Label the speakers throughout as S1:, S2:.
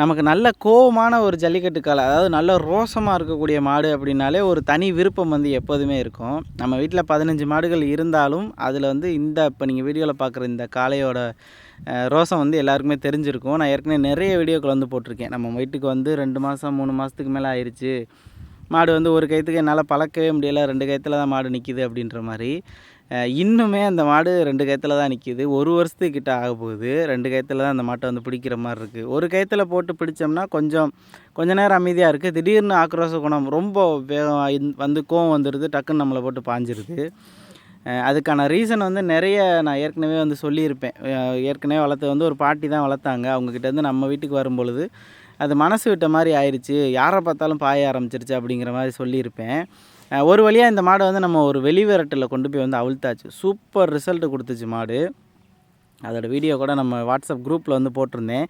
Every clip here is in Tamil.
S1: நமக்கு நல்ல கோவமான ஒரு ஜல்லிக்கட்டு காலை அதாவது நல்ல ரோசமாக இருக்கக்கூடிய மாடு அப்படின்னாலே ஒரு தனி விருப்பம் வந்து எப்போதுமே இருக்கும். நம்ம வீட்டில் பதினஞ்சு மாடுகள் இருந்தாலும் அதில் வந்து இந்த இப்போ நீங்கள் வீடியோவில் பார்க்குற இந்த காளையோட ரோசம் வந்து எல்லாருக்குமே தெரிஞ்சிருக்கும். நான் ஏற்கனவே நிறைய வீடியோக்கள் வந்து போட்டிருக்கேன். நம்ம வீட்டுக்கு வந்து ரெண்டு மாதம் மூணு மாதத்துக்கு மேலே ஆயிடுச்சு மாடு வந்து ஒரு கயத்துக்கு என்னால் பழக்கவே முடியலை ரெண்டு கயத்தில் தான் மாடு நிற்கிது அப்படின்ற மாதிரி. இன்னுமே அந்த மாடு ரெண்டு கயத்தில் தான் நிற்கிது ஒரு வருஷத்துக்கிட்ட ஆக போகுது. ரெண்டு கயத்தில் தான் அந்த மாட்டை வந்து பிடிக்கிற மாதிரி இருக்குது ஒரு கயத்தில் போட்டு பிடிச்சோம்னா கொஞ்சம் கொஞ்ச நேரம் அமைதியாக இருக்குது திடீர்னு ஆக்ரோஷ குணம் ரொம்ப வேகம் வந்து கோவம் வந்துடுது டக்குன்னு நம்மளை போட்டு பாஞ்சிருது. அதுக்கான ரீசன் வந்து நிறைய நான் ஏற்கனவே வந்து சொல்லியிருப்பேன். ஏற்கனவே வளர்த்து வந்து ஒரு பாட்டி தான் வளர்த்தாங்க. அவங்கக்கிட்டேருந்து நம்ம வீட்டுக்கு வரும்பொழுது அது மனசு விட்ட மாதிரி ஆயிடுச்சு யாரை பார்த்தாலும் பாய ஆரம்பிச்சிருச்சு அப்படிங்கிற மாதிரி சொல்லியிருப்பேன். ஒரு வழியாக இந்த மாடை வந்து நம்ம ஒரு வெளி விரட்டில் கொண்டு போய் வந்து அவிழ்த்தாச்சு. சூப்பர் ரிசல்ட்டு கொடுத்துச்சு மாடு. அதோட வீடியோ கூட நம்ம வாட்ஸ்அப் குரூப்பில் வந்து போட்டிருந்தேன்.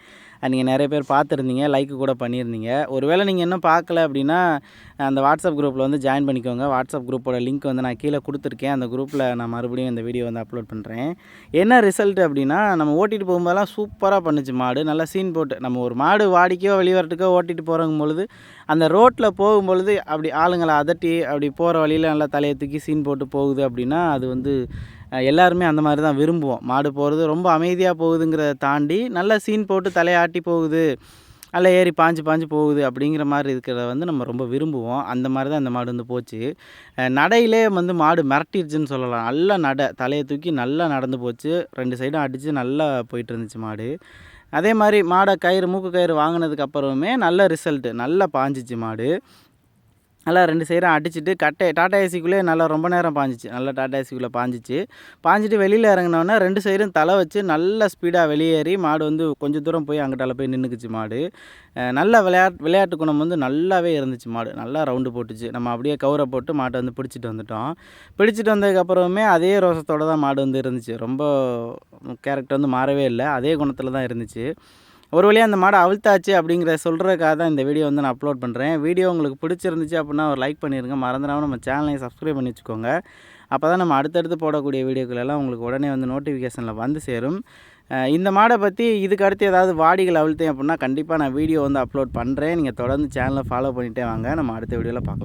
S1: நீங்கள் நிறைய பேர் பார்த்துருந்தீங்க லைக்கு கூட பண்ணியிருந்தீங்க. ஒருவேளை நீங்கள் இன்னும் பார்க்கல அப்படின்னா அந்த வாட்ஸ்அப் குரூப்பில் வந்து ஜாயின் பண்ணிக்கோங்க. வாட்ஸ்அப் குரூப்போட லிங்க் வந்து நான் கீழே கொடுத்துருக்கேன். அந்த குரூப்பில் நான் மறுபடியும் இந்த வீடியோ வந்து அப்லோட் பண்ணுறேன் என்ன ரிசல்ட் அப்படின்னா நம்ம ஓட்டிகிட்டு போகும்போதெல்லாம் சூப்பராக பண்ணுச்சு மாடு. நல்லா சீன் போட்டு நம்ம ஒரு மாடு வாடிக்கையோ வெளிவரட்டுக்கோ ஓட்டிகிட்டு போகிறங்கும் பொழுது அந்த ரோட்டில் போகும்பொழுது அப்படி ஆளுங்களை அதட்டி அப்படி போகிற வழியில் நல்லா தலையை தூக்கி சீன் போட்டு போகுது அப்படின்னா அது வந்து எல்லாருமே அந்த மாதிரி தான் விரும்புவோம். மாடு போகிறது ரொம்ப அமைதியாக போகுதுங்கிறத தாண்டி நல்ல சீன் போட்டு தலையாட்டி போகுது. நல்லா ஏறி பாஞ்சு பாஞ்சு போகுது அப்படிங்கிற மாதிரி இருக்கிறத வந்து நம்ம ரொம்ப விரும்புவோம். அந்த மாதிரி தான் அந்த மாடு வந்து போச்சு. நடையிலே வந்து மாடு மிரட்டிருச்சுன்னு சொல்லலாம். நல்லா நடை தலையை தூக்கி நல்லா நடந்து போச்சு. ரெண்டு சைடும் அடித்து நல்லா போயிட்டு இருந்துச்சு மாடு. அதே மாதிரி மாடை கயிறு மூக்கு கயிறு வாங்கினதுக்கு அப்புறமே நல்ல ரிசல்ட்டு நல்லா பாஞ்சிச்சு மாடு. நல்லா ரெண்டு சைடும் அடிச்சுட்டு கட்டை டாடா ஏசிக்குள்ளே நல்லா ரொம்ப நேரம் பாஞ்சிச்சு. நல்லா டாடா ஏசிக்குள்ளே பாஞ்சிச்சு. பாஞ்சிட்டு வெளியில் இறங்கினோடனே ரெண்டு சைடும் தலை வச்சு நல்ல ஸ்பீடாக வெளியேறி மாடு வந்து கொஞ்சம் தூரம் போய் அங்கிட்டால போய் நின்றுக்குச்சு மாடு. நல்ல விளையாட் விளையாட்டு குணம் வந்து நல்லாவே இருந்துச்சு மாடு. நல்லா ரவுண்டு போட்டுச்சு. நம்ம அப்படியே கவுரை போட்டு மாட்டை வந்து பிடிச்சிட்டு வந்துட்டோம். பிடிச்சிட்டு வந்ததுக்கப்புறமே அதே ரோசத்தோடு தான் மாடு வந்து இருந்துச்சு. ரொம்ப கேரக்டர் வந்து மாறவே இல்லை. அதே குணத்தில் தான் இருந்துச்சு. ஒரு வழியாக அந்த மாடை அவிழ்த்தாச்சு அப்படிங்கிற சொல்கிறதுக்காக தான் இந்த வீடியோ வந்து நான் அப்லோட் பண்ணுறேன் வீடியோ உங்களுக்கு பிடிச்சிருந்துச்சு அப்படின்னா ஒரு லைக் பண்ணிடுங்க மறந்துடாமல் நம்ம சேனலையும் சப்ஸ்கிரைப் பண்ணி வச்சுக்கோங்க. அப்போ தான் நம்ம அடுத்தடுத்து போடக்கூடிய வீடியோக்களெல்லாம் உங்களுக்கு உடனே வந்து நோட்டிஃபிகேஷனில் வந்து சேரும். இந்த மாடை பற்றி இதுக்கு அடுத்து ஏதாவது வாடிகள் அவிழ்த்தேன் அப்படின்னா கண்டிப்பாக நான் வீடியோ வந்து அப்லோட் பண்ணுறேன் நீங்கள் தொடர்ந்து சேனலை ஃபாலோ பண்ணிகிட்டே வாங்க. நம்ம அடுத்த வீடியோவில் பார்க்கலாம்.